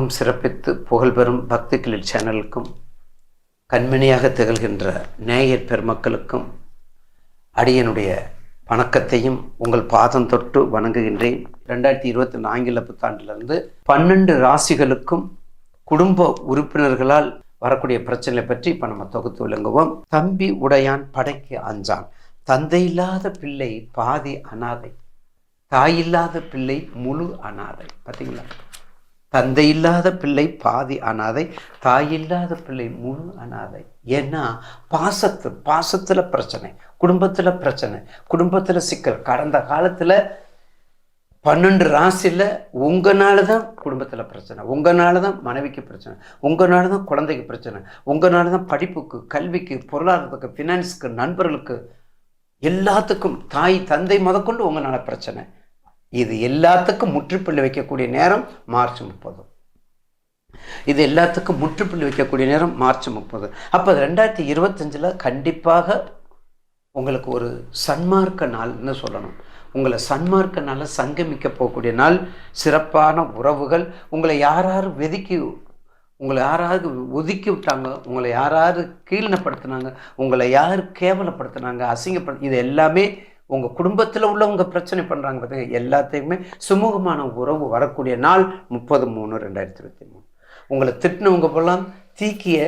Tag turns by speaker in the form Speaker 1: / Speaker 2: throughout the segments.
Speaker 1: மிகவும் சிறப்பித்து புகழ்பெறும் பக்தி கிளிட் சேனலுக்கும் கண்மணியாக திகழ்கின்ற நேயர் பெருமக்களுக்கும் அடியனுடைய வணக்கத்தையும் உங்கள் பாதம் தொட்டு வணங்குகின்றேன். ரெண்டாயிரத்தி இருபத்தி நான்கில புத்தாண்டிலிருந்து பன்னெண்டு ராசிகளுக்கும் குடும்ப உறுப்பினர்களால் வரக்கூடிய பிரச்சனை பற்றி இப்போ நம்ம தொகுத்து விளங்குவோம். தம்பி உடையான் படைக்கு அஞ்சான். தந்தை இல்லாத பிள்ளை பாதி அனாதை. தாயில்லாத பிள்ளை முழு அனாதை. பார்த்தீங்களா தந்தை இல்லாத பிள்ளை பாதி அனாதை தாயில்லாத பிள்ளை முழு அனாதை. ஏன்னா பாசத்து பாசத்தில் பிரச்சனை குடும்பத்தில் பிரச்சனை குடும்பத்தில் சிக்கல். கடந்த காலத்தில் பன்னெண்டு ராசியில் உங்களால தான் குடும்பத்தில் பிரச்சனை உங்களால தான் மனைவிக்கு பிரச்சனை உங்களால தான் குழந்தைக்கு பிரச்சனை உங்களால தான் படிப்புக்கு கல்விக்கு பொருளாதாரத்துக்கு ஃபினான்ஸுக்கு நண்பர்களுக்கு எல்லாத்துக்கும் தாய் தந்தை முதற்கொண்டு உங்களால் பிரச்சனை. இது எல்லாத்துக்கும் முற்றுப்புள்ளி வைக்கக்கூடிய நேரம் மார்ச் முப்பது. இது எல்லாத்துக்கும் முற்றுப்புள்ளி வைக்கக்கூடிய நேரம் மார்ச் முப்பது. அப்போ ரெண்டாயிரத்தி இருபத்தஞ்சில் கண்டிப்பாக உங்களுக்கு ஒரு சன்மார்க்க நாள்னு சொல்லணும். உங்களை சன்மார்க்க நாளில் சங்கமிக்க போகக்கூடிய நாள் சிறப்பான உறவுகள் உங்களை யாராரு வெதுக்கி உங்களை யாராவது ஒதுக்கி விட்டாங்க உங்களை யாராவது கீழ்னப்படுத்தினாங்க உங்களை யார் கேவலப்படுத்தினாங்க அசிங்கப்படு இது எல்லாமே உங்கள் குடும்பத்தில் உள்ளவங்க பிரச்சனை பண்ணுறாங்க பார்த்துங்க எல்லாத்தையுமே சுமூகமான உறவு வரக்கூடிய நாள் முப்பது மூணு ரெண்டாயிரத்தி இருபத்தி மூணு. உங்களை திட்டினவங்க போலாம் தீக்கிய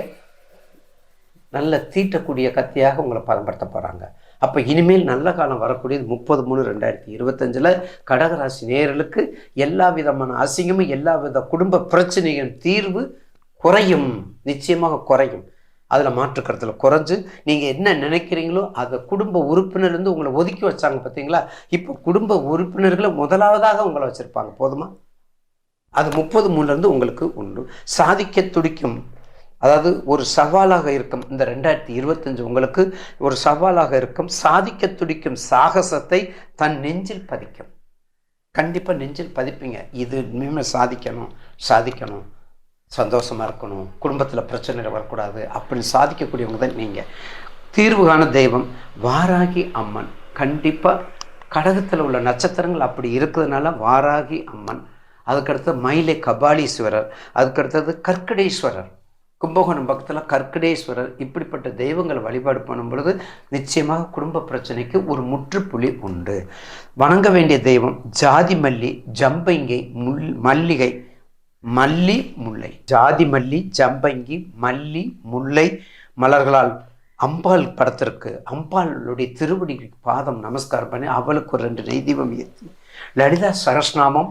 Speaker 1: நல்ல தீட்டக்கூடிய கத்தியாக உங்களை பயன்படுத்த போகிறாங்க அப்போ இனிமேல் நல்ல காலம் வரக்கூடியது முப்பது மூணு ரெண்டாயிரத்தி இருபத்தஞ்சில் கடகராசி நேர்களுக்கு எல்லா விதமான அசிங்கமும் எல்லா வித குடும்ப பிரச்சனையின் தீர்வு குறையும். நிச்சயமாக குறையும். அதில் மாற்றுக்கருத்தில் குறைஞ்சு நீங்கள் என்ன நினைக்கிறீங்களோ அதை குடும்ப உறுப்பினர்லேருந்து உங்களை ஒதுக்கி வச்சாங்க பார்த்தீங்களா இப்போ குடும்ப உறுப்பினர்களை முதலாவதாக உங்களை வச்சுருப்பாங்க. போதுமா? அது முப்பது மூணுலேருந்து உங்களுக்கு உண்டு சாதிக்க துடிக்கும். அதாவது ஒரு சவாலாக இருக்கும். இந்த ரெண்டாயிரத்தி இருபத்தஞ்சு உங்களுக்கு ஒரு சவாலாக இருக்கும். சாதிக்க துடிக்கும் சாகசத்தை தன் நெஞ்சில் பதிக்கும். கண்டிப்பாக நெஞ்சில் பதிப்பீங்க. இது இனிமேல் சாதிக்கணும் சாதிக்கணும். சந்தோஷமாக இருக்கணும். குடும்பத்தில் பிரச்சனைகள் வரக்கூடாது அப்படின்னு சாதிக்கக்கூடியவங்க தான் நீங்கள் தீர்வு காண தெய்வம் வாராகி அம்மன். கண்டிப்பாக கடகத்தில் உள்ள நட்சத்திரங்கள் அப்படி இருக்கிறதுனால வாராகி அம்மன். அதுக்கடுத்தது மயிலை கபாலீஸ்வரர். அதுக்கடுத்தது கற்கடேஸ்வரர். கும்பகோணம் பக்கத்தில் கற்கடேஸ்வரர். இப்படிப்பட்ட தெய்வங்களை வழிபாடு பண்ணும் பொழுது நிச்சயமாக குடும்ப பிரச்சனைக்கு ஒரு முற்றுப்புள்ளி உண்டு. வணங்க வேண்டிய தெய்வம் ஜாதி மல்லி ஜம்பைங்கை முள் மல்லிகை மல்லி முல்லை. ஜாதி மல்லி ஜம்பங்கி மல்லி முல்லை மலர்களால் அம்பாள் படத்திற்கு அம்பாளுடைய திருவடி பாதம் நமஸ்காரம் பண்ணி அவளுக்கு ஒரு ரெண்டு நெய்தீபம் ஏற்றி. லலிதா சரஸ்நாமம்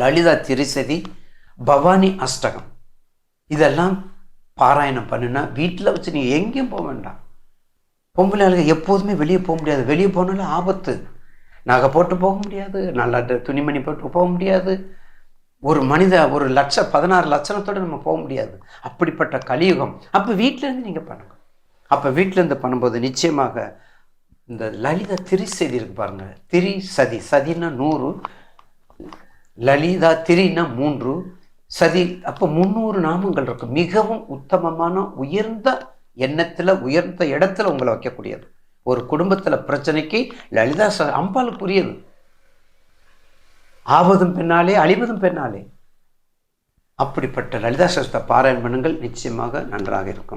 Speaker 1: லலிதா திரிசதி பவானி அஷ்டகம். இதெல்லாம் பாராயணம் பண்ணுனா வீட்டில் வச்சு நீ எங்கேயும் போக வேண்டாம். பொம்பளை ஆளுங்க எப்போதுமே வெளியே போக முடியாது. வெளியே போனாலும் ஆபத்து. நகை போட்டு போக முடியாது. நல்லா துணிமணி போட்டு போக முடியாது. ஒரு மனித ஒரு லட்ச பதினாறு லட்சணத்தோடு நம்ம போக முடியாது. அப்படிப்பட்ட கலியுகம். அப்போ வீட்டிலேருந்து நீங்கள் பண்ணுங்க. அப்போ வீட்டிலேருந்து பண்ணும்போது நிச்சயமாக இந்த லலிதா திரிசதி இருக்கு பாருங்கள் திரி சதி. சதின்னா நூறு லலிதா திரினா மூன்று சதி. அப்போ முந்நூறு நாமங்கள் இருக்கு. மிகவும் உத்தமமான உயர்ந்த எண்ணத்தில் உயர்ந்த இடத்துல உங்களை வைக்கக்கூடியது. ஒரு குடும்பத்தில் பிரச்சனைக்கு லலிதா ச அம்பாளுக்குரியது. ஆவதும் பின்னாலே அழிவதும் பின்னாலே அப்படிப்பட்ட லலிதா சஸ்த பாராயணம் பண்ணுங்கள். நிச்சயமாக நன்றாக இருக்கும்.